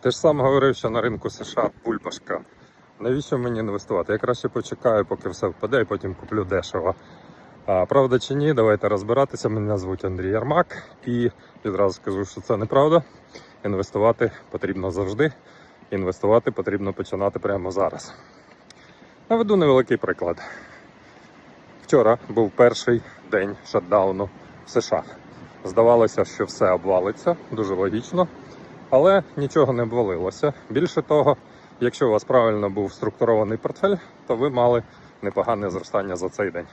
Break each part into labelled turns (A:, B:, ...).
A: Ти ж сам говорив, що на ринку США бульбашка. Навіщо мені інвестувати? Я краще почекаю, поки все впаде, і потім куплю дешево. А, правда чи ні, давайте розбиратися. Мене звуть Андрій Ярмак, і відразу скажу, що це неправда. Інвестувати потрібно завжди. Інвестувати потрібно починати прямо зараз. Наведу невеликий приклад. Вчора був перший день шатдауну в США. Здавалося, що все обвалиться, дуже логічно, але нічого не обвалилося. Більше того, якщо у вас правильно був структурований портфель, то ви мали непогане зростання за цей день.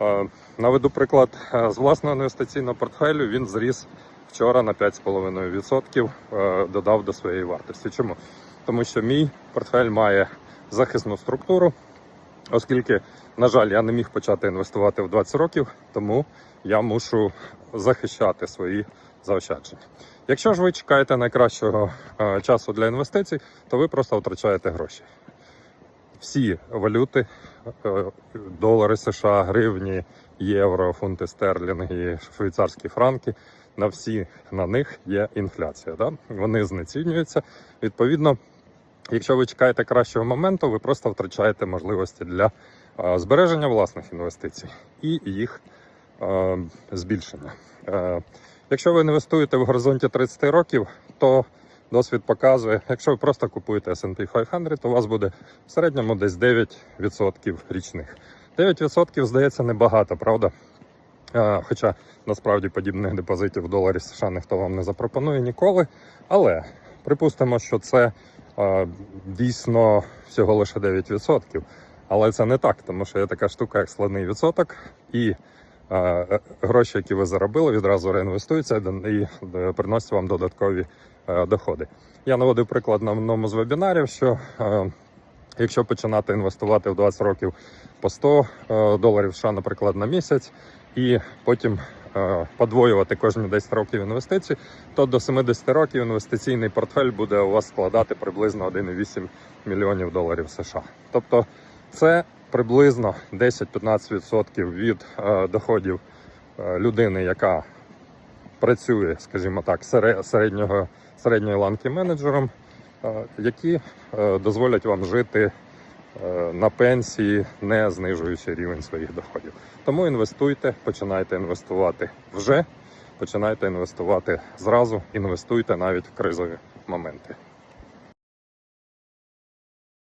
A: Е, Наведу приклад е, з власного інвестиційного портфелю. Він зріс вчора на 5,5%, е, додав до своєї вартості. Чому? Тому що мій портфель має захисну структуру, оскільки, на жаль, я не міг почати інвестувати в 20 років, тому я мушу захищати свої заощадження. Якщо ж ви чекаєте найкращого е, часу для інвестицій, то ви просто втрачаєте гроші. Всі валюти, е, долари США, гривні, євро, фунти стерлінги, швейцарські франки, на всі на них є інфляція. Да? Вони знецінюються. Відповідно, якщо ви чекаєте кращого моменту, ви просто втрачаєте можливості для е, збереження власних інвестицій і їх збільшення. Якщо ви інвестуєте в горизонті 30 років, то досвід показує, якщо ви просто купуєте S&P 500, то у вас буде в середньому десь 9% річних. 9% здається небагато, правда? Хоча насправді подібних депозитів в доларі США ніхто вам не запропонує ніколи. Але припустимо, що це дійсно всього лише 9%. Але це не так, тому що є така штука, як складний відсоток, і гроші, які ви заробили, відразу реінвестуються і е, приносять вам додаткові е, доходи. Я наводив приклад на одному з вебінарів, що е, якщо починати інвестувати в 20 років по 100 е, доларів США, наприклад, на місяць, і потім подвоювати кожні 10 років інвестицій, то до 70 років інвестиційний портфель буде у вас складати приблизно 1,8 мільйонів доларів США. Тобто це приблизно 10-15% від е, доходів е, людини, яка працює, скажімо так, сере- середнього, середньої ланки менеджером, е, які дозволять вам жити на пенсії, не знижуючи рівень своїх доходів. Тому інвестуйте, починайте інвестувати вже, починайте інвестувати зразу, інвестуйте навіть в кризові моменти.